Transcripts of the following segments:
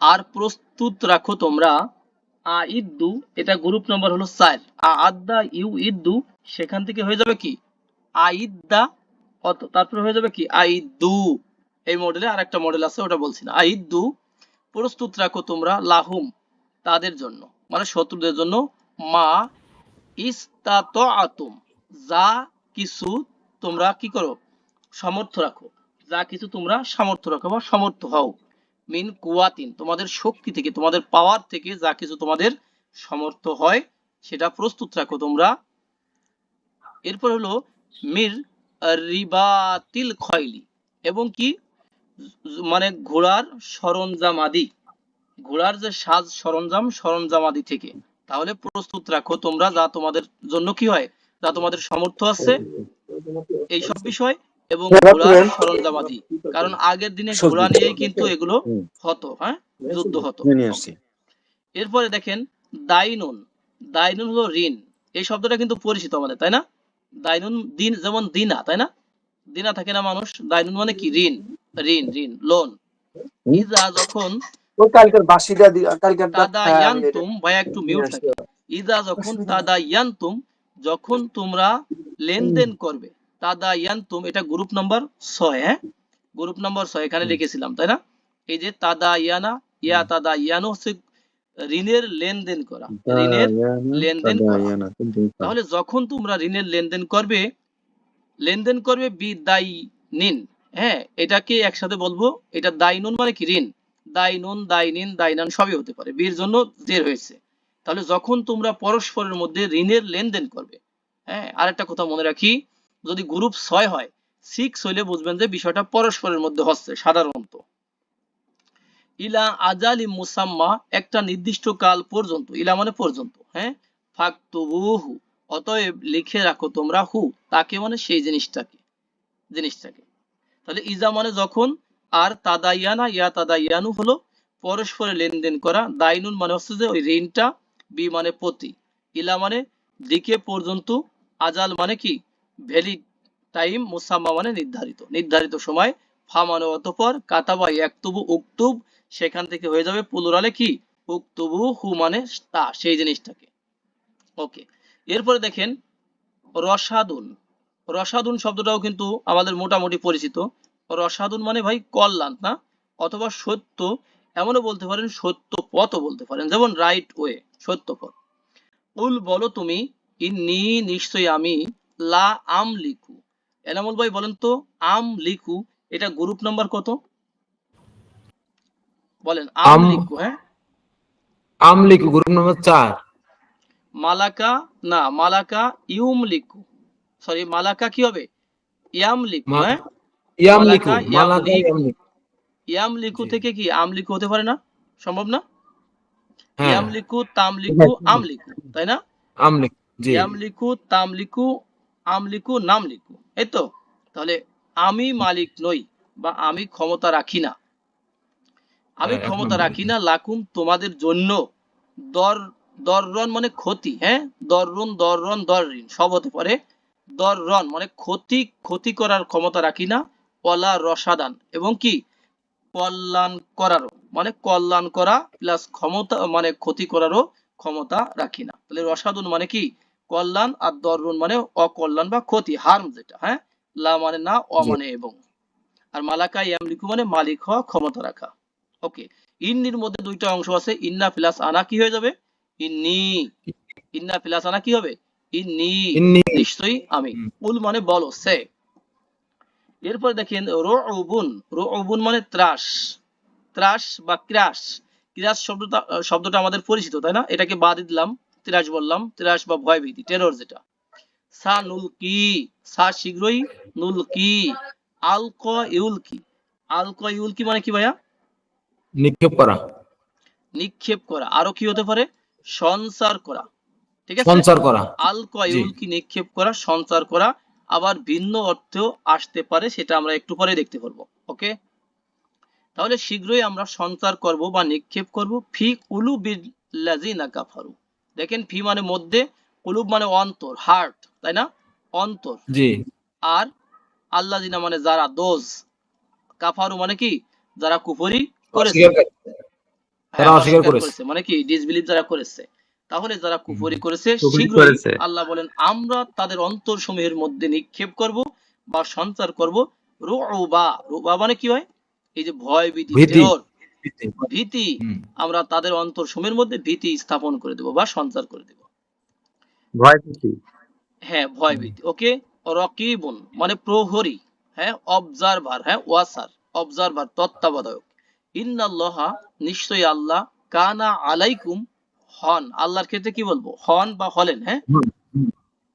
আর প্রস্তুত রাখো তোমরা। আ ইদ্দু, এটা গ্রুপ নাম্বার হলো চার। আ আদ্দা, ইউ ইদ্দু, সেখান থেকে হয়ে যাবে কি? আ ইদ্দা, অত, তারপরে হয়ে যাবে কি? আ ইদ্দু। এই মডেলে আর একটা মডেল আছে, ওটা বলছি না। আ ইদ্দু, প্রস্তুত রাখো তোমরা লাহুম, তাদের জন্য। মানে শত্রুদের জন্য। মা ইস্তাত আতুম যা কিছু তোমরা কি করো? সামর্থ্য রাখো। যা কিছু তোমরা সামর্থ্য রাখো বা সমর্থ হও। মিন কুয়াতিন তোমাদের শক্তি থেকে তোমাদের পাওয়ার থেকে যা কিছু তোমাদের সমর্থ হয় সেটা প্রস্তুত রাখো তোমরা। এরপর হলো মির রিবাতিল খয়লি এবং কি? মানে ঘোড়ার সরঞ্জাম আদি। ঘোড়ার যে সাজ সরঞ্জাম সরঞ্জাম আদি থেকে। তাহলে প্রস্তুত রাখো তোমরা যা তোমাদের জন্য কি হয় যা তোমাদের সমর্থ আছে। এই সব বিষয় এবং ঘোড়ার সরঞ্জাম আদি কারণ আগের দিনে ঘোড়া নিয়েই কিন্তু এগুলো হতো হ্যাঁ? যুদ্ধ হতো। এরপরে দেখেন দাইনুন। দাইনুন হলো ঋণ। এই শব্দটা কিন্তু পরিচিত আমাদের তাই না? দাইনুন দিন যেমন দিনা তাই না? দিনা থাকে না মানুষ। দাইনুন মানে কি? ঋণ। ঋণ ঋণ লোন। ইজা যখন ওই কালকের বাসিটা কালকের তাদা ইয়ান্তুম ভাইয়া একটু মিউট থাকে। ইজা যখন তাদা ইয়ান্তুম যখন তোমরা লেনদেন করবে তাদা ইয়ান্তুম এটা গ্রুপ নাম্বার ছয় হ্যাঁ? গ্রুপ নাম্বার ছয় এখানে লিখেছিলাম তাই না? এই যে তাদা ইয়ানা ইয়া তাদা ইয়ানো হচ্ছে ঋণের লেনদেন করা ঋণের লেনদেন তাহলে যখন তোমরা ঋণের লেনদেন করবে লেনদেন করবে বি দাই নিন হ্যাঁ? এটাকে একসাথে বলব এটা দাইনুন মানে কি? ঋণ। দাইনুন দাইনিন দাইনান সবই হতে পারে বীর জন্য জের হয়েছে। তাহলে যখন তোমরা পরস্পরের মধ্যে ঋণের লেনদেন করবে হ্যাঁ? আরেকটা কথা মনে রাখি যদি গ্রুপ ছয় হয় সিক্স হইলে বুঝবেন যে বিষয়টা পরস্পরের মধ্যে হচ্ছে, সাধারণত। ইলা আজালি মুসাম্মা, একটা নির্দিষ্ট কাল পর্যন্ত, ইলা মানে পর্যন্ত হ্যাঁ? ফাকতুবুহু, অতএব লিখে রাখো তোমরা হু, তাকে মানে সেই জিনিসটাকে জিনিসটাকে। তাহলে ইজা মানে যখন, আর তাদাইয়ানা, ইয়া তাদাইয়ানু হলো পরস্পরে লেনদেন করা, দাইনুন মানে হচ্ছে যে ওই ঋণটা, বি মানে প্রতি। ইলা মানে দিকে পর্যন্ত, আজাল মানে কি? ভ্যালি টাইম মুসাম্মা মানে নির্ধারিত। নির্ধারিত সময় ফা মানে অতপর কাতাবা একতুবু উক্তুব, সেখান থেকে হয়ে যাবে পুলুরালে কি? উক্তুবু হু মানে তা, সেই জিনিসটাকে। ওকে এরপরে দেখেন রসাদুন। রসাদুন শব্দটাও কিন্তু আমাদের মোটামুটি পরিচিত। রসাদুন মানে ভাই কল্যাণ, না? অথবা সত্য, এমনও বলতে পারেন সত্য পথ বলতে পারেন। যেমন রাইট ওয়ে সত্য পথ। উল বলো তুমি, ইন্নি নিশ্চয়ই আমি লা আম লিখু এনামুল ভাই বলেন তো আম লিখু এটা গ্রুপ নাম্বার কত? বলেন আম আম- লিখু হ্যাঁ? আমলিক গ্রুপ নম্বর চার। মালাকা না মালাকা ইউম লিখু। সরি মালাকা কি হবে? ইয়াম লিখু হ্যাঁ? ইয়ামলিকু মালাকা, মালাকা ইয়ামলিক। ইয়ামলিক ইয়াম লিখু থেকে কি আম লিখু হতে পারে না? সম্ভব না? হ্যাঁ। ইয়াম লিখু তাম লিখু আম লিখু তাই না? আমলিক জি। ইয়াম লিখু তাম লিখু আম লিখু নাম লিখু। এই তো তাহলে আমি মালিক নই বা আমি ক্ষমতা রাখি না। আমি হ্যাঁ, ক্ষমতা রাখি না লাকুম তোমাদের জন্য। দর দররন মানে ক্ষতি হ্যাঁ? দররন দররন দরঋণ সব হতে পারে। দররন মানে ক্ষতি ক্ষতি করার ক্ষমতা রাখি না পলা রসাদান। এবং কি? কল্যাণ করারও। মানে কল্যাণ করা প্লাস ক্ষমতা মানে ক্ষতি করারও ক্ষমতা রাখি না। তাহলে রসাদন মানে কি? কল্যাণ আর দররুন মানে অকল্যাণ বা ক্ষতি হার্ম যেটা হ্যাঁ? লা মানে না অ মানে এবং। আর মালাকা ইয়ামলিকু মানে মালিক হওয়া ক্ষমতা রাখা। ওকে ইন্নির মধ্যে দুইটা অংশ আছে ইন্না প্লাস আনা কি হয়ে যাবে? ইন্নি। ইন্না প্লাস আনা কি হবে? ইন্নি। ইন্নি। নিশ্চয়ই আমি। উল মানে বলো সে। এরপর দেখেন রুবুন রুবুন মানে ত্রাস। ত্রাস বা ক্রাশ ক্রাশ শব্দটা শব্দটা আমাদের পরিচিত তাই না? এটাকে বাদ দিলাম। ত্রাস বললাম ত্রাস বা ভয়ভীতি টেরর যেটা। সা নুলকি সা শীঘ্রই নুলকি আলক ইউলকি আলক ইউলকি মানে কি ভাইয়া? নিক্ষেপ করা। নিক্ষেপ করা। আরও কি হতে পারে? সঞ্চার করা। ঠিক আছে? সঞ্চার করা। আল কয়ুল কি নিক্ষেপ করা সঞ্চার করা আবার ভিন্ন অর্থেও আসতে পারে সেটা আমরা একটু পরে দেখতে পারব। ওকে? তাহলে শীঘ্রই আমরা সঞ্চার করব বা নিক্ষেপ করব। ফি কুলু বিল্লাজিনা কাফারু। দেখেন ফি মানে মধ্যে কুলুব মানে অন্তর হার্ট তাই না? অন্তর। জি। আর আল্লাহ মানে যারা দোজ কাফারু মানে কি? যারা কুফরি করেছে। হ্যাঁ। করেছে। মানে কি? ডিসবিলিভ যারা করেছে। তাহলে যারা কুফরি করেছে শীঘ্রই আল্লাহ বলেন আমরা তাদের অন্তর সমূহের মধ্যে নিক্ষেপ করব বা সঞ্চার করব। রুবা রুবা মানে কি হয় এই যে ভয় ভীতি ভীতি। আমরা তাদের অন্তর সমূহের মধ্যে ভীতি স্থাপন করে দেব বা সঞ্চার করে দেব। ভয় ভীতি। হ্যাঁ ভয় ভীতি। ওকে? রকিবুন মানে প্রহরী হ্যাঁ অবজারভার হ্যাঁ ওয়াসার অবজারভার তত্ত্বাবধায়ক। ইন্নাল্লাহা নিশ্চয়ই আল্লাহ কানা আলাইকুম হন। আল্লাহর ক্ষেত্রে কি বলব? হন বা হলেন হ্যাঁ।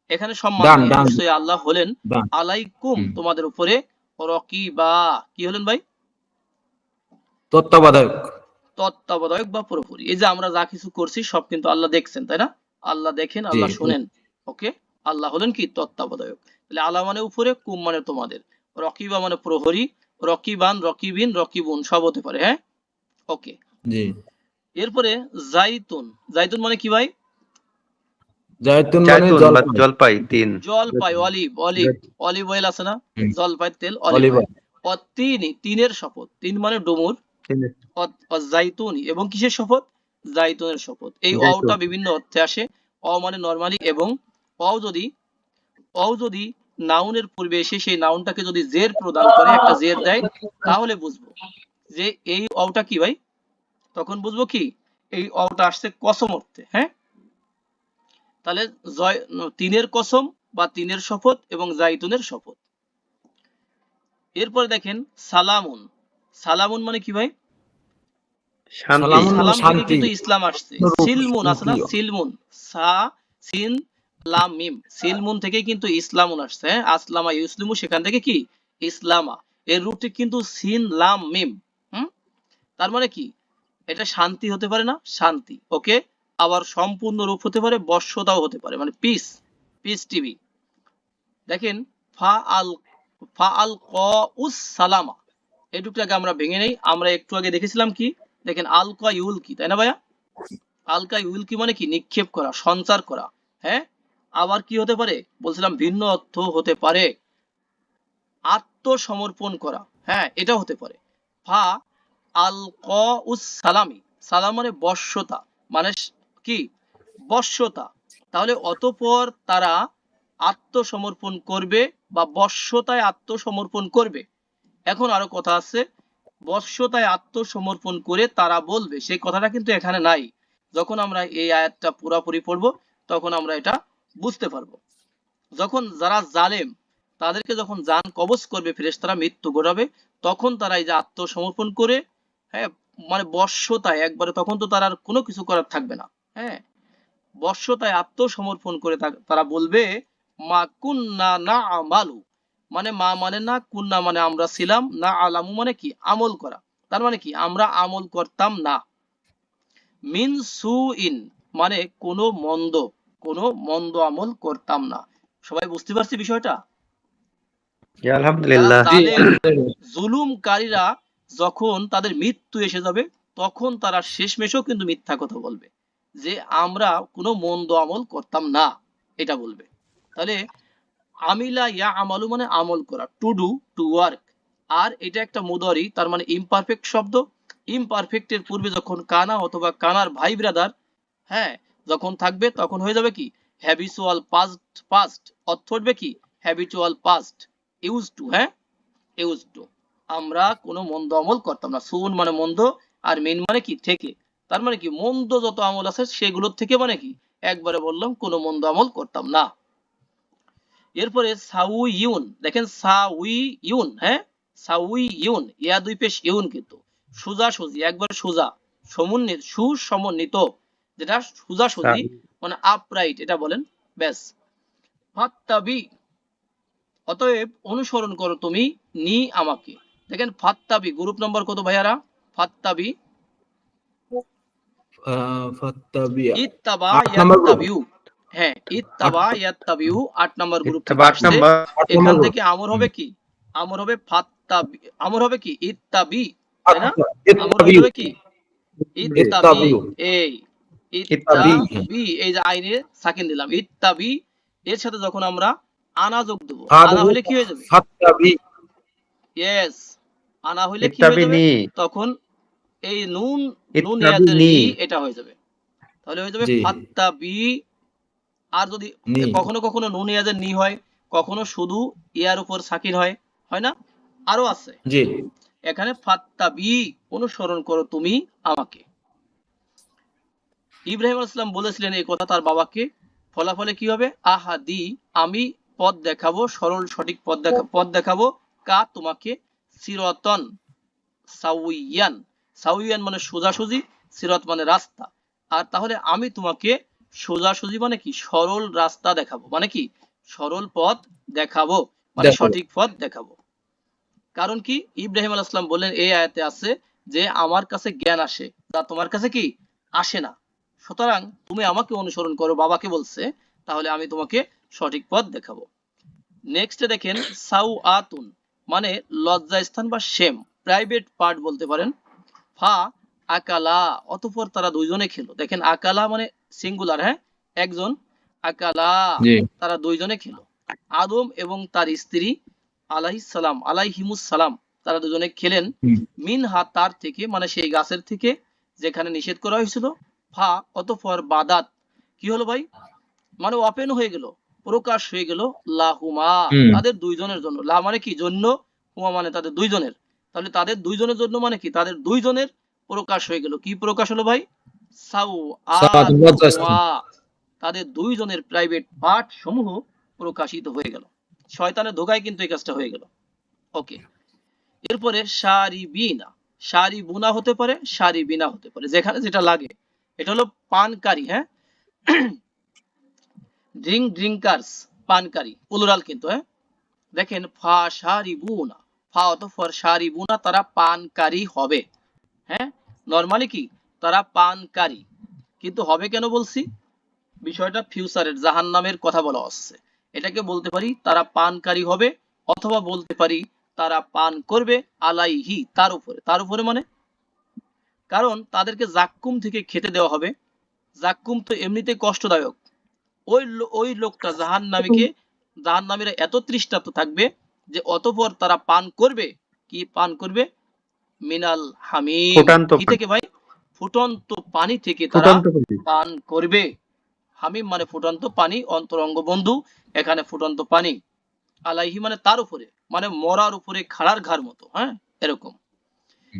এখানে সম্মান। নিশ্চয়ই আল্লাহ হলেন। আলাইকুম তোমাদের উপরে রকিবা। কি হলেন ভাই? তত্ত্বাবধায়ক। তত্ত্বাবধায়ক বা পুরোপুরি। এই যে আমরা যা কিছু করছি সব কিন্তু আল্লাহ দেখছেন তাই না? আল্লাহ দেখেন আল্লাহ। শুনেন ওকে? আল্লাহ হলেন কি? তত্ত্বাবধায়ক। তাহলে আল্লাহ মানে উপরে কুম মানে তোমাদের। রকিবা মানে প্রহরী রকিবান রকিবিন রকিবুন সব হতে পারে হ্যাঁ? ওকে। জি। এরপরে জাইতুন। জাইতুন মানে কি ভাই? জায়তুন মানে জলপাই। তিন। জলপাই অলিভ অলিভ। অলিভ অয়েল আছে না। জলপাই তেল অলিভ অলিভ অতিনি তিনের শপথ। তিন মানে ডুমুর জাইতুনি এবং কিসের শপথ? জাইতুনের শপথ। এই। অটা বিভিন্ন অর্থে আসে। অ মানে নরমালি এবং অ যদি অ যদি নাউনের পূর্বে এসে সেই নাউনটাকে যদি জের প্রদান করে একটা জের দেয় তাহলে বুঝব যে এই অটা কি ভাই? তখন বুঝব কি? এই অটা আসছে কসম অর্থে হ্যাঁ? তাহলে জয় তিনের কসম বা তিনের শপথ এবং জাইতুনের শপথ। এরপরে দেখেন সালামুন। সালামুন মানে কি ভাই? সালাম। কিন্তু ইসলাম আসছে। সিলমুন আছে না। সিলমুন। সা সিন লাম মিম। সিলমুন থেকে কিন্তু ইসলামুন আসছে হ্যাঁ? আসলামা ইউসলিমু সেখান থেকে কি? ইসলামা। এর রূপটি কিন্তু সিন লাম মিম। হুম? তার মানে কি? এটা শান্তি হতে পারে না? শান্তি। ওকে? আবার সম্পূর্ণ রূপ হতে পারে বর্ষতাও হতে পারে। মানে পিস পিস টিভি দেখেন ফা আল ফা আল ক উস সালামা। এটুকটাকে আমরা ভেঙে নেই। আমরা একটু আগে দেখেছিলাম কি? দেখেন, আলকা ইউল কি, তাই না ভাইয়া? আলকা ইউল কি মানে কি? নিক্ষেপ করা, সঞ্চার করা হ্যাঁ? আবার কি হতে পারে? বলছিলাম, ভিন্ন অর্থ হতে পারে। আত্মসমর্পণ করা হ্যাঁ এটা হতে পারে। ফা আল সালামি, সালাম মানে বর্ষতা মানে কি? বর্ষতা তাহলে অতপর তারা আত্মসমর্পণ করবে বা বর্ষতায় আত্মসমর্পণ করবে। এখন আরও কথা আছে বর্ষতায় আত্মসমর্পণ করে তারা বলবে, সেই কথাটা কিন্তু এখানে নাই। যখন আমরা এই আয়াতটা পুরোপুরি পড়ব, তখন আমরা এটা বুঝতে পারব। যখন যারা জালেম, তাদেরকে যখন জান কবজ করবে, ফেরেশতারা মৃত্যু ঘটাবে, তখন তারা এই যে আত্মসমর্পণ করে হ্যাঁ মানে বর্ষতায় একবারে, তখন তো তার কোনো কিছু করার থাকবে না। হ্যাঁ বর্ষতায় আত্মসমর্পণ করে তারা বলবে, মা কুন্না না আমালু মানে মা মানে না কুন্না মানে আমরা ছিলাম না আলামু মানে কি? আমল করা। তার মানে কি? আমরা আমল করতাম না। মিন সু ইন মানে কোনো মন্দ কোনো মন্দ আমল করতাম না। সবাই বুঝতে পারছি বিষয়টা? আলহামদুলিল্লাহ। জুলুমকারীরা যখন তাদের মৃত্যু এসে যাবে তখন তারা শেষমেশেও কিন্তু মিথ্যা কথা বলবে। যে আমরা কোনো মন্দ আমল করতাম না এটা বলবে। তাহলে আমিলা ইয়া আমালু মানে আমল করা টু ডু টু ওয়ার্ক আর এটা একটা মুদারি, তার মানে ইমপারফেক্ট শব্দ। ইমপারফেক্টের পূর্বে যখন কানা অথবা কানার ভাই ব্রাদার হ্যাঁ যখন থাকবে তখন হয়ে যাবে কি? হ্যাবিচুয়াল পাস্ট পাস্ট অর্থ উঠবে কি? হ্যাবিচুয়াল পাস্ট ইউজ টু হ্যাঁ? ইউজ টু আমরা কোনো মন্দ আমল করতাম না। সুন মানে মন্দ, আর মেন মানে কি? থেকে। তার মানে কি? মন্দ যত আমল আছে সেগুলোর থেকে মানে কি? একবারে বললাম, কোনো মন্দ আমল করতাম না। এরপরে সাউই ইউন দেখেন সাউই ইউন হ্যাঁ? সাউই ইউন ইয়া দুই পেশ ইউন কিন্তু। সোজা সুজি একবার সোজা সমন্বিত সুসমন্বিত যেটা সোজা সুজি মানে আপরাইট এটা বলেন ব্যাস। ফাত্তাবি অতএব অনুসরণ করো তুমি নি আমাকে। দেখেন ফাত্তাবি গ্রুপ নম্বর কত ভাইয়ারা? ফাত্তাবি। আহ, ফাত্তাবিয়া। ইত্তাবা ইয়াত্তাবিউ। হ্যাঁ ইত্তাবা ইয়াত্তাবিউ আট নম্বর গ্রুপ থেকে আসছে। এখান থেকে আমর হবে কি? আমর হবে ফাত্তাবি আমর হবে কি? ইত্তাবি তাই না? আমর হবে কি? ইত্তাবি। এই ইত্তাবি। এই যে আইনে সাকিন দিলাম। ইত্তাবি এর সাথে যখন আমরা আনা যোগ দেবো আনা হলে কি হয়ে যাবে? ফাত্তাবি। ইয়েস আনা হলে কি হয়ে যাবে? তখন এই নুন নুন এটা হয়ে যাবে। তাহলে হয়ে যাবে। ফাত্তাবি আর যদি কখনো কখনো নুন ইয়াদের নি হয় কখনো শুধু ইয়ার উপর সাকিন হয় হয় না? আরও আছে। জি। এখানে ফাত্তাবি অনুসরণ করো তুমি আমাকে। ইব্রাহিম আলাইহিস বলেছিলেন এই কথা তার বাবাকে ফলাফলে কি হবে? আহাদি আমি পথ দেখাবো সরল সঠিক পথ দেখা পথ দেখাবো কা তোমাকে সিরতন সাউইয়ান। সাউইয়ান মানে সোজাসুজি সিরত মানে রাস্তা। আর তাহলে আমি তোমাকে সোজাসুজি মানে কি সরল রাস্তা দেখাবো? মানে কি সরল পথ দেখাবো? মানে সঠিক পথ দেখাবো। কারণ কি? ইব্রাহিম আলাইহিস বললেন এই আয়াতে আছে যে আমার কাছে জ্ঞান আসে তা তোমার কাছে কি? আসে না। সুতরাং তুমি আমাকে অনুসরণ করো বাবাকে বলছে তাহলে আমি তোমাকে সঠিক পথ দেখাবো। নেক্সটে দেখেন সাউ আতুন মানে লজ্জাস্থান বা শেম প্রাইভেট পার্ট বলতে পারেন। ফা আকালা অতঃপর তারা দুইজনে খেলো। দেখেন আকালা মানে সিঙ্গুলার হ্যাঁ? একজন আকালা। তারা দুইজনে খেলো। আদম এবং তার স্ত্রী আলাইহিস সালাম আলাইহিমুস সালাম তারা দুজনে খেলেন। হুম। মিনহা তার থেকে মানে সেই গাছের থেকে যেখানে নিষেধ করা হয়েছিল ফা অতঃপর বাদাত। কি হলো ভাই? মানে ওপেন হয়ে গেল প্রকাশ হয়ে গেল লাহুমা। হুম। তাদের দুইজনের জন্য। লা মানে কি? জন্য হুমা মানে তাদের দুইজনের। তাহলে তাদের দুইজনের জন্য মানে কি? তাদের দুইজনের প্রকাশ হয়ে গেল। কি প্রকাশ হলো ভাই? তাদের দুইজনের প্রাইভেট পার্ট সমূহ প্রকাশিত হয়ে গেল। শয়তানের ধোকায় কিন্তু এই কাজটা হয়ে গেল। ওকে এরপরে সারি বিনা। সারি বুনা হতে পারে সারি বিনা হতে পারে। যেখানে যেটা লাগে। এটা হলো পানকারী হ্যাঁ? ড্রিঙ্ক ড্রিঙ্কার্স পানকারী। প্লুরাল কিন্তু হ্যাঁ? দেখেন ফা সারি বুনা। ফা অতঃপর সারি বুনা তারা পানকারী হবে। হ্যাঁ? নরমালি কি? তারা পানকারী। কিন্তু হবে কেন বলছি? বিষয়টা ফিউচারের জাহান নামের কথা বলা হচ্ছে। এটাকে বলতে পারি তারা পানকারী হবে অথবা বলতে পারি তারা পান করবে আলাইহি তার উপরে। তার উপরে মানে? কারণ তাদেরকে জাক্কুম থেকে খেতে দেওয়া হবে। জাক্কুম তো এমনিতেই কষ্টদায়ক। ওই ওই লোকটা জাহান নামীকে জাহান নামীরা এত তৃষ্ণার্ত থাকবে যে অতপর তারা পান করবে। কি পান করবে? মিনাল হামিম। কি থেকে ভাই? ফুটন্ত পানি থেকে তারা পান। করবে। হামিম মানে ফুটন্ত পানি অন্তরঙ্গ বন্ধু এখানে ফুটন্ত পানি। আলাইহি মানে তার উপরে মানে মরার উপরে খাড়ার ঘাড় মতো হ্যাঁ? এরকম।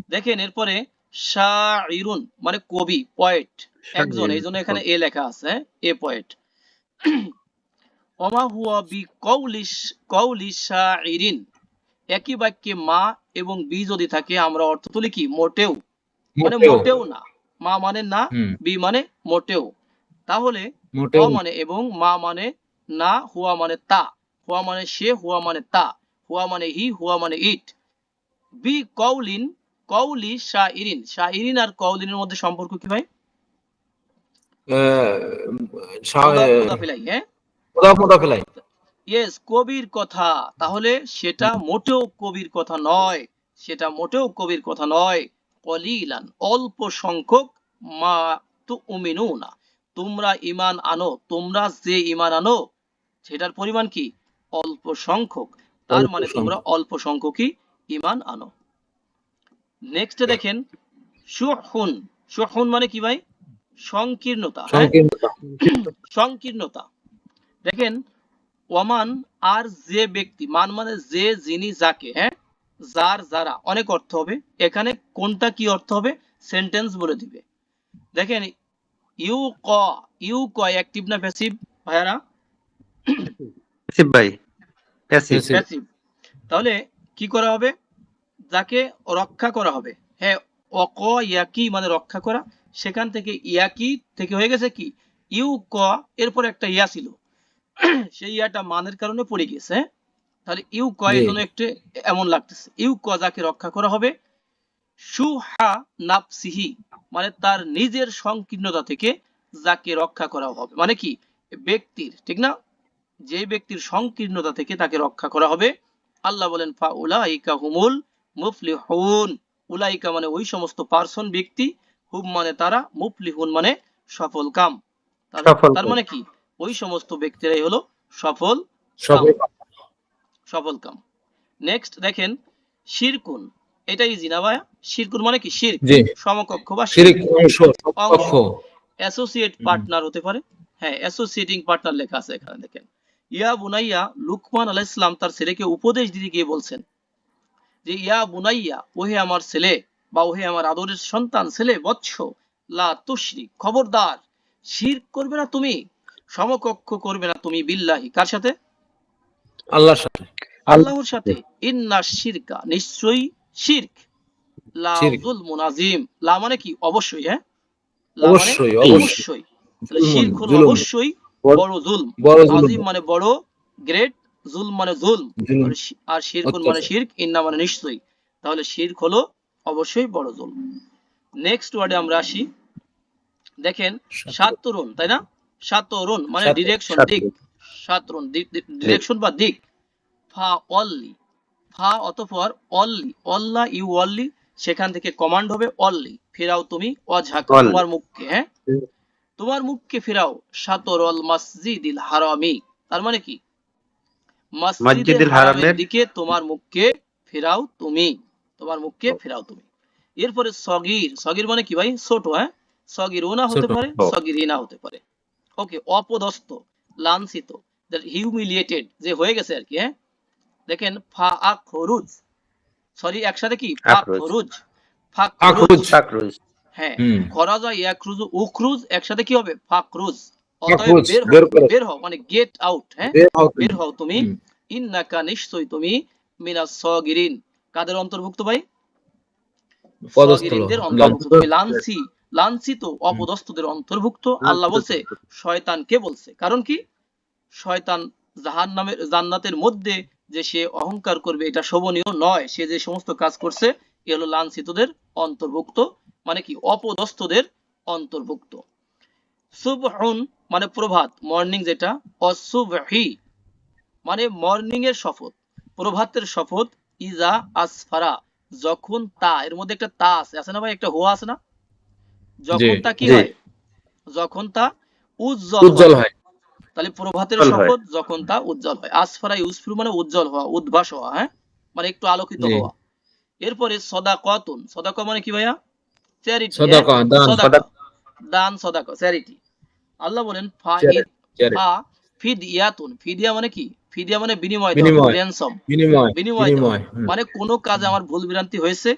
দেখেন এরপরে শাইরুন মানে কবি পয়েট একজন এই জন্য এখানে এ লেখা আছে? এ পয়েট অমা হুয়া বি কৌলিশ কৌলি শাইরিন একই বাক্যে মা এবং বি যদি থাকে আমরা অর্থ তুলি কি? মোটেও। মানে। মোটেও না। মা মানে না বি মানে মোটেও। তাহলে মানে এবং মা মানে না হুয়া মানে তা। হুয়া মানে সে হুয়া মানে তা। হুয়া মানে হি হুয়া মানে ইট। বি কৌলিন কৌলি শাইরিন শাইরিন আর কৌলিনের মধ্যে সম্পর্ক কি ভাই? হ্যাঁ। ইয়েস কবির কথা। তাহলে সেটা মোটেও কবির কথা নয়। সেটা মোটেও কবির কথা নয়। কলিলান অল্প সংখ্যক মা তু না তোমরা ইমান আনো তোমরা যে ইমান আনো সেটার পরিমাণ কি? অল্প সংখ্যক। তার মানে তোমরা অল্প সংখ্যকই ইমান আনো। নেক্সট দেখেন সুহুন। সুহুন মানে কি ভাই? হ্যাঁ? সংকীর্ণতা। সংকীর্ণতা। দেখেন ওমান আর যে ব্যক্তি মান মানে যে যিনি যাকে হ্যাঁ? যার যারা। অনেক অর্থ হবে। এখানে কোনটা কি অর্থ হবে? সেন্টেন্স বলে দিবে। দেখেন ইউ ক ইউ ক অ্যাক্টিভ না প্যাসিভ ভাইয়ারা? প্যাসিভ ভাই। প্যাসিভ প্যাসিভ তাহলে কি করা হবে? যাকে রক্ষা করা হবে। হ্যাঁ অক ইয়াকি মানে রক্ষা করা। সেখান থেকে ইয়াকি থেকে হয়ে গেছে কি? ইউ ক এরপর একটা ইয়া ছিল। সেই ইয়াটা মানের কারণে পড়ে গেছে হ্যাঁ? তাহলে ইউ ক এর জন্য একটু এমন লাগতেছে। ইউ ক যাকে রক্ষা করা হবে। সুহা নাফসিহি মানে তার নিজের সংকীর্ণতা থেকে যাকে রক্ষা করা হবে। মানে কি? ব্যক্তির ঠিক না? যে ব্যক্তির সংকীর্ণতা থেকে তাকে রক্ষা করা হবে। আল্লাহ বলেন ফা উলাইকা হুমুল মুফলিহুন। উলাইকা মানে ওই সমস্ত পার্সন ব্যক্তি হুম মানে তারা মুফলিহুন মানে সফল কাম। তার-। মানে কি? ওই সমস্ত ব্যক্তিরাই হলো সফল সফল সফল কাম। নেক্সট দেখেন শিরকুন। এটাই ইজি না ভাই শিরকুন মানে কি? শিরক জি। সমকক্ষ বা শিরিক। অংশ পক্ষ অ্যাসোসিয়েট পার্টনার হতে পারে। হ্যাঁ অ্যাসোসিয়েটিং পার্টনার লেখা আছে এখানে দেখেন। ইয়া বুনাইয়া লুকমান আলাইহিস সালাম তার ছেলেকে উপদেশ দিতে গিয়ে বলছেন যে ইয়া বুনাইয়া ওহে আমার ছেলে বা ওহে আমার আদরের সন্তান ছেলে বৎস লা তুশরিক খবরদার। শিরক করবে না তুমি সমকক্ষ করবে না তুমি বিল্লাহি। কার সাথে? আল্লাহর সাথে। আল্লাহর সাথে। ইন্না শিরকা নিশ্চয়ই শিরক। লা শিরক। যুলমুন আযীম লা মানে কি? অবশ্যই হ্যাঁ? মানে অবশ্যই, অবশ্যই। শিরক হলো অবশ্যই বড় জুলম মানে বড় গ্রেট জুল মানে জুলম আর শি- আর শিরকুন মানে শিরক ইন্না মানে নিশ্চয়ই। তাহলে শিরক হলো অবশ্যই বড় জুলম নেক্সট ওয়ার্ডে আমরা আসি। দেখেন সাতরুন তাই না? সাতরুন মানে ডিরেকশন। দিক সাতরুন ডিরেকশন বা দিক। ফা অনলি ফা অতঃপর অনলি অল্লা ইউ অনলি সেখান থেকে কমান্ড হবে অনলি ফেরাও তুমি অঝাকা. তোমার মুখকে হ্যাঁ? তোমার মুখকে ফেরাও। সাতরল মসজিদিল হারামি। তার মানে কি? মসজিদে মসজিদুল হারামের দিকে তোমার মুখকে ফেরাও তুমি। তোমার মুখকে ফেরাও তুমি। এরপরে সগির। সগির মানে কি ভাই? ছোট হ্যাঁ? সগির ওনা হতে পারে। সগির ইনা হতে পারে। ওকে অপদস্থ। লাঞ্ছিত হিউমিলিয়েটেড যে হয়ে গেছে আর কি হ্যাঁ? দেখেন ফা আখরুজ। সরি একসাথে কি? চাকরুজ হ্যাঁ হুম। খরাজা ইয়াকরুজ উখরুজ একসাথে কি হবে? ফাকরুজ অতএব বের হও বের হও মানে গেট আউট হ্যাঁ? বের হও তুমি। ইন্নাকা নিশ্চয়ই তুমি মিনাস সগিরিন। কাদের অন্তর্ভুক্ত ভাই? পদস্থ। সগিরিনদের অন্তর্ভুক্ত। তুমি লাঞ্ছি। লাঞ্ছিত অপদস্থদের অন্তর্ভুক্ত। আল্লাহ বলছে শয়তানকে বলছে। কারণ কি? শয়তান জাহান নামের জান্নাতের মধ্যে যে সে অহংকার করবে এটা শোভনীয় নয়। সে যে সমস্ত কাজ করছে এ হলো লাঞ্ছিতদের অন্তর্ভুক্ত মানে কি? অপদস্থদের অন্তর্ভুক্ত। সুবহুন মানে প্রভাত মর্নিং যেটা অসুবহি মানে মর্নিং এর শপথ। প্রভাতের শপথ ইজা আসফারা যখন তা এর মধ্যে একটা তা আছে। আছে না ভাই? একটা হোয়া আছে না? যখন তা কি হয়? যখন তা উজ্জ্বল উজ্জ্বল হয়। তাহলে প্রভাতের শপথ যখন তা উজ্জ্বল হয়। আসফারা ইউসফিরু মানে উজ্জ্বল হওয়া উদ্ভাস হওয়া হ্যাঁ? মানে একটু আলোকিত হওয়া। এরপরে সদাকতুন। সদাকা মানে কি ভাইয়া? চ্যারিটি সদাকা, দান, দান সদাকা চ্যারিটি আল্লাহ বলেন ফা ফিদিয়াতুন। ফিদিয়া মানে কি? ফিদিয়া মানে বিনিময় বিনিময়। বিনিময়। মানে কোনো কাজে আমার ভুল বিরান্তি হয়েছে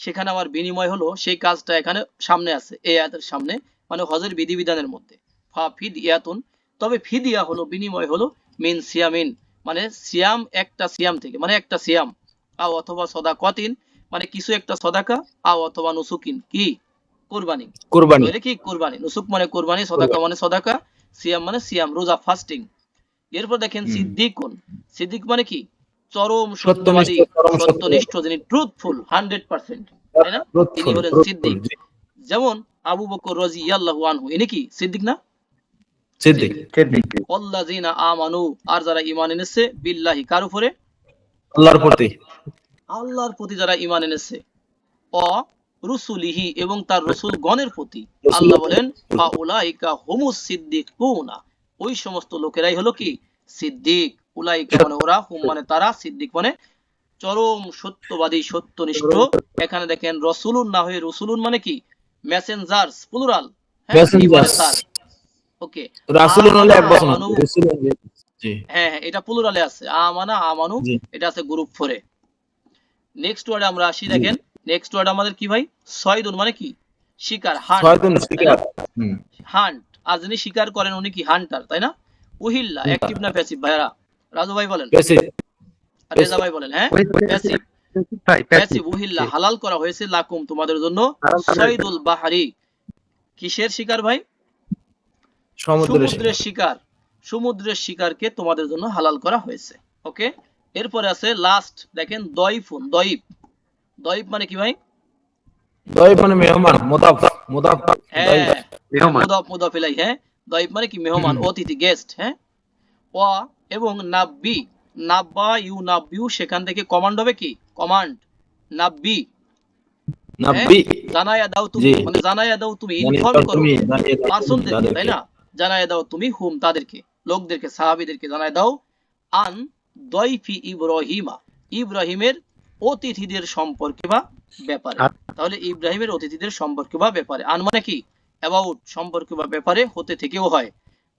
সেখানে আমার বিনিময় হলো সেই কাজটা এখানে সামনে আছে এই আয়াতের সামনে মানে হজের বিধিবিধানের মধ্যে। ফা ফিদ ইয়াতুন তবে ফিদিয়া হলো বিনিময় হলো মিন সিয়ামিন মানে সিয়াম একটা সিয়াম থেকে মানে একটা সিয়াম আও অথবা সদা কতিন মানে কিছু একটা সদাকা আও অথবা নুসুকিন কি? কোরবানি। কুরবানি। তাহলে কি? কোরবানি। নুসুক মানে কোরবানি সদাকা মানে সদাকা সিয়াম মানে সিয়াম রোজা ফাস্টিং এরপর দেখেন। সিদ্দিকুন। সিদ্দিক মানে কি? চরম সত্যবাদী সত্যনিষ্ঠ যিনি ট্রুথফুল হান্ড্রেড পার্সেন্ট তাই না? তিনি হলেন সিদ্দিক। যেমন আবু বকর রাজি আল্লাহু আনহু ইনি কি? সিদ্দিক না? সিদ্দিক। সিদ্দিক। আল্লাযিনা আমানু আর যারা ঈমান এনেছে বিল্লাহি কার উপরে? আল্লাহর প্রতি। আল্লাহর প্রতি যারা ঈমান এনেছে। অ রুসুলিহি এবং তার রসুল গণের প্রতি আল্লাহ বলেন ফাউলাইকা হুমুস সিদ্দিকুনা। ওই সমস্ত লোকেরাই হলো কি? সিদ্দিক। মানে ওরা হুম মানে তারা সিদ্দিক মানে চরম সত্যবাদী সত্যনিষ্ঠ। এখানে দেখেন রসুলুন না হয়ে রসুলুন মানে কি? মেসেঞ্জার্স প্লুরাল ওকে রাসূল হলে এক হ্যাঁ হ্যাঁ এটা প্লুরালে আছে। আমানা আমানু এটা আছে গ্রুপ ফোরে নেক্সট ওয়ার্ডে আমরা আসি দেখেন। নেক্সট ওয়ার্ড আমাদের কি ভাই? সয়দুন মানে কি? শিকার হান্ট। আর যিনি শিকার করেন উনি কি হান্টার তাই না? উহিল্লা অ্যাক্টিভ না প্যাসিভ ভাইরা রাজু ভাই বলেন। রেজা ভাই বলেন হ্যাঁ? হালাল করা হয়েছে লাকুম তোমাদের জন্য। সৈদুল বাহারি কিসের শিকার ভাই? সমুদ্রের শিকার সমুদ্রের শিকারকে তোমাদের জন্য হালাল করা হয়েছে ওকে? এরপরে আছে লাস্ট দেখেন দইফুন দইফ দইফ মানে কি ভাই? দই মানে মেহমান মোদাফ মোদাফ হ্যাঁ মেহমান মুদাফ মুদাফ ইলাই হ্যাঁ? দইফ মানে কি? মেহমান অতিথি গেস্ট হ্যাঁ? ওয়া এবং নাব্বি নাব্বা ইউ নাব্বিউ সেখান থেকে কমান্ড হবে কি? কমান্ড নাব্বি নাব্বি জানায়া দাও তুমি। মানে জানায়া দাও তুমি ইনফর্ম করো পার্সনদেরকে। তাই না? জানায় দাও তুমি হুম তাদেরকে লোকদেরকে সাহাবীদেরকে জানায় দাও। আন দয়ফি ইব্রাহিমা। ইব্রাহিমের অতিথিদের সম্পর্কে বা ব্যাপারে। তাহলে ইব্রাহিমের অতিথিদের সম্পর্কে বা ব্যাপারে। আন মানে কি? অ্যাবাউট সম্পর্কে বা ব্যাপারে হতে থেকেও হয়।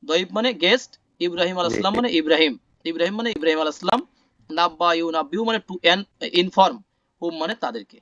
দইব মানে গেস্ট ইব্রাহিম আলাইসালাম মানে ইব্রাহিম। ইব্রাহিম মানে ইব্রাহিম আলাইসালাম নাব্বা ইউ নাব্বিউ মানে টু এন ইনফর্ম হুম মানে তাদেরকে।